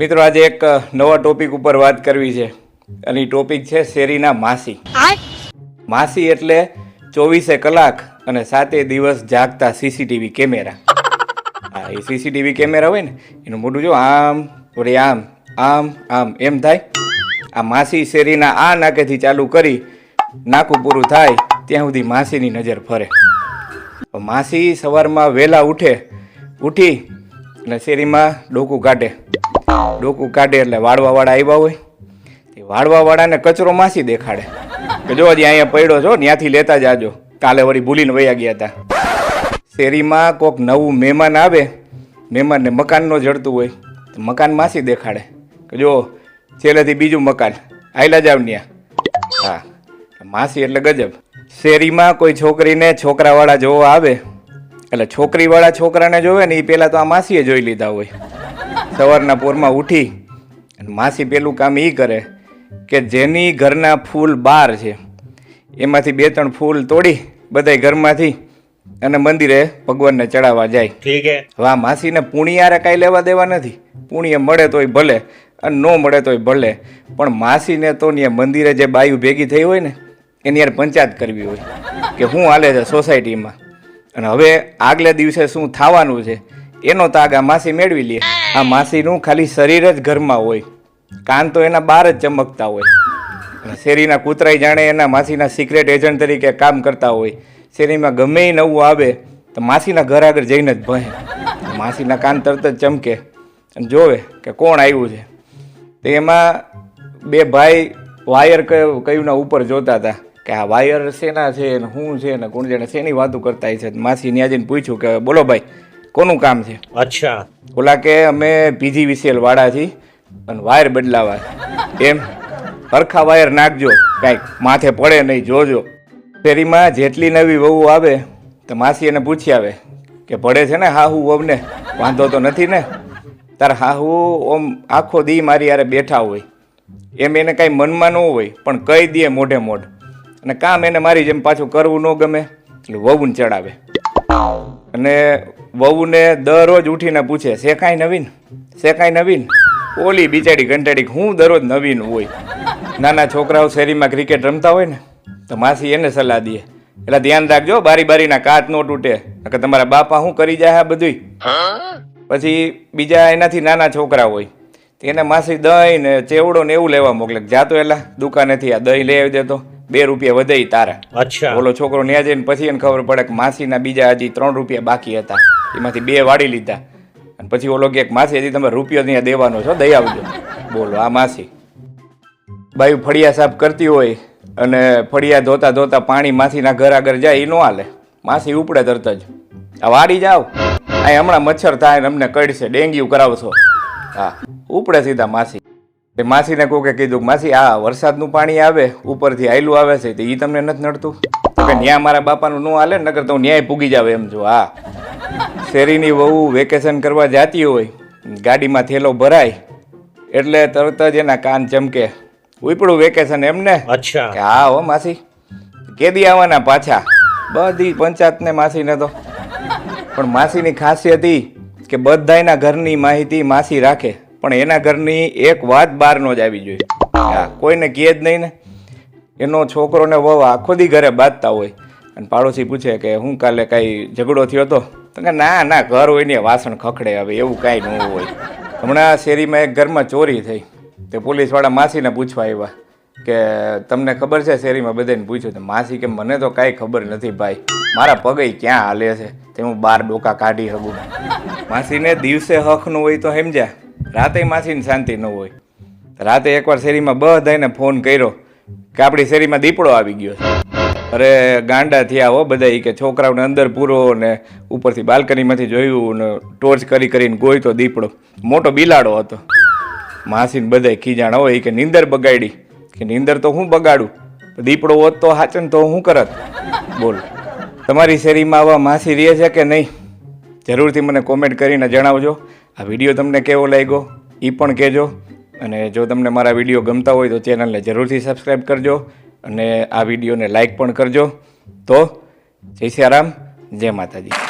મિત્રો આજે એક નવા ટોપિક ઉપર વાત કરવી છે. અને ટોપિક છે શેરીના માસી. માસી એટલે ચોવીસે કલાક અને સાતે દિવસ જાગતા સીસીટીવી કેમેરા. હા એ સીસીટીવી કેમેરા હોય ને એનું મોઢું જો આમ વળી આમ આમ આમ એમ થાય. આ માસી શેરીના આ નાકેથી ચાલુ કરી નાકું પૂરું થાય ત્યાં સુધી માસીની નજર ફરે. માસી સવારમાં વહેલા ઉઠે ઉઠી અને શેરીમાં ડોકું કાઢે. ડોકું કાઢે એટલે વાળવાવાળા આવ્યા હોય. તે વાળવાવાળાને કચરો માસી દેખાડે. કે જો હજી અહીંયા પડ્યો છો ત્યાંથી લેતા જાજો. કાલે વળી ભૂલીને વયા ગયા હતા શેરીમાં કોક નવું મહેમાન આવે, મહેમાનને મકાન ન જડતું હોય, તો મકાન માસી દેખાડે. કે જો છેલ્લેથી બીજું મકાન, આયલા જાવ ત્યાં હા માસી એટલે ગજબ. શેરીમાં કોઈ છોકરીને છોકરાવાળા જોવા આવે, એટલે છોકરીવાળા છોકરાને જોવે ને એ પહેલાં તો આ માસીએ જોઈ લીધા હોય. સવારના પોરમાં ઉઠી માસી પેલું કામ એ કરે કે જેની ઘરના ફૂલ બાર છે એમાંથી બે ત્રણ ફૂલ તોડી બધા ઘરમાંથી અને મંદિરે ભગવાનને ચડાવવા જાય. ઠીક હે. વાહ માસીને પુણ્યારે કાંઈ લેવા દેવા નથી. પુણ્ય મળે તોય ભલે અને ન મળે તોય ભલે. પણ માસીને તો ને મંદિરે જે બાયુ ભેગી થઈ હોય ને એની યાર પંચાયત કરવી હોય કે શું હાલે છે સોસાયટીમાં અને હવે આગલે દિવસે શું થવાનું છે એનો તાગ આ માસી મેળવી લે. આ માસીનું ખાલી શરીર જ ઘરમાં હોય. કાન તો એના બહાર જ ચમકતા હોય. શેરીના કૂતરાય જાણે એના માસીના સિક્રેટ એજન્ટ તરીકે કામ કરતા હોય. શેરીમાં ગમે એ નવું આવે, તો માસીના ઘર આગળ જઈને જ ભય માસીના કાન તરત જ ચમકે. અને જોવે કે કોણ આવ્યું છે. તો એમાં બે ભાઈ વાયર કયું કયુંના ઉપર જોતા હતા કે આ વાયર શેના છે ને શું છે ને કોણ જાણે શેની વાતો કરતા છે. માસી ત્યાં જઈને પૂછ્યું કે બોલો ભાઈ કોનું કામ છે? અચ્છા. ઓલા કે અમે પીજી વીસીએલ વાળાથી અને વાયર બદલાવા. એમ? હરખા વાયર નાખજો. કાંઈક માથે પડે નહીં જોજો. ફેરીમાં જેટલી નવી વહુ આવે તો માસી એને પૂછી આવે કે પડે છે ને હાહુ વહુને? વાંધો તો નથી ને? તાર હાહુ ઓમ આખો દી મારી યારે બેઠા હોય. એમ એને કાંઈ મનમાં ન હોય પણ કહી દે મોઢે મોઢ. અને કામ એને મારી જેમ પાછું કરવું ન ગમે એટલે વહુને ચડાવે. અને વહુને દરરોજ ઉઠીને પૂછે શેખાય નવીન? શેખાય નવીન? ઓલી બિચારી કંટાળી હું દરરોજ નવીન હોય. નાના છોકરાઓ શેરીમાં ક્રિકેટ રમતા હોય ને, તો માસી એને સલાહ દે. એટલે ધ્યાન રાખજો, બારી બારીના કાચ નો તૂટે. કે તમારા બાપા શું કરી જાય આ બધુંય? પછી બીજા એનાથી નાના છોકરા હોય એને માસી દહીં ને ચેવડો ને એવું લેવા મોકલે જાતો એલા, દુકાનેથી આ દહીં લઈ આવી દેતો બે રૂપિયા વધે તારે. અચ્છા. ઓલો છોકરો ન્યા જઈને પછી એને ખબર પડે કે માસીના બીજા હજી ત્રણ રૂપિયા બાકી હતા. એમાંથી બે વાળી લીધા. અને પછી ઓલો કે માસી હજી તમે રૂપિયો ત્યાં દેવાનો છો દઈ આવજો. બોલો આ માસી. બાયું ફળિયા સાફ કરતી હોય અને ફળિયા ધોતા ધોતા પાણી માસીના ઘર આગળ જાય એ ન હાલે. માસી ઉપડે તરત જ. આ વાડી જાવ અહીં હમણાં મચ્છર થાય અમને કડશે ડેન્ગ્યુ કરાવશો. હા ઉપડે સીધા માસી. માસીને કહું કે કીધું માસી આ વરસાદનું પાણી આવે ઉપરથી આયલું આવે છે તો એ તમને નથી નડતું? કે ન્યા મારા બાપાનું ન હાલે નગર તો ન્યાય પૂગી જાવ એમ જો હા. શેરીની વહુ વેકેશન કરવા જતી હોય ગાડીમાં થેલો ભરાય એટલે તરત જ એના કાન ચમકે. ઉપડું વેકેશન એમને અચ્છા. હા હો માસી. કેદી આવવાના પાછા? બધી પંચાયતને માસીને તો. પણ માસીની ખાસિયત એ કે બધાયના ઘરની માહિતી માસી રાખે. પણ એના ઘરની એક વાત બહારનો જ આવી જોઈએ. હા કોઈને કહે જ નહીં ને. એનો છોકરો ને વહુ આખો દી ઘરે બાંધતા હોય. અને પાડોશી પૂછે કે હું કાલે કાંઈ ઝઘડો થયો હતો તો કે ના ના, ઘર હોય ને વાસણ ખખડે હવે, એવું કાંઈ ન હોય. હમણાં શેરીમાં એક ઘરમાં ચોરી થઈ. તે પોલીસવાળા માસીને પૂછવા આવ્યા કે તમને ખબર છે શેરીમાં બધાને પૂછ્યું? તો માસી કે મને તો કાંઈ ખબર નથી ભાઈ. મારા પગે ક્યાં હાલે છે? તે હું બાર ડોકા કાઢી શકું. માસીને દિવસે હકનું હોય તો સમજ્યા. રાતે માસીને શાંતિ ન હોય. રાતે એકવાર શેરીમાં બધાને ફોન કર્યો કે આપણી શેરીમાં દીપડો આવી ગયો અરે ગાંડા થયા હો બધા કે છોકરાઓને અંદર પૂરો ને ઉપરથી બાલ્કનીમાંથી જોયું ને ટોર્ચ કરી કરીને ગોય તો દીપડો. મોટો બિલાડો હતો. માસીને બધાય ખીજાણ હોય કે નીંદર બગાડી. કે નીંદર તો હું બગાડું? દીપડો હોત તો હાચન તો હું કરત? બોલ. તમારી શેરીમાં આવા માસી રહે છે કે નહીં? જરૂરથી મને કોમેન્ટ કરીને જણાવજો. આ વીડિયો તમને કેવો લાગ્યો એ પણ કહેજો. અને જો તમને મારા વીડિયો ગમતા હોય તો ચેનલને જરૂરથી સબસ્ક્રાઈબ કરજો અને આ વિડીયોને લાઈક પણ કરજો. તો જય સિયારામ જય માતાજી.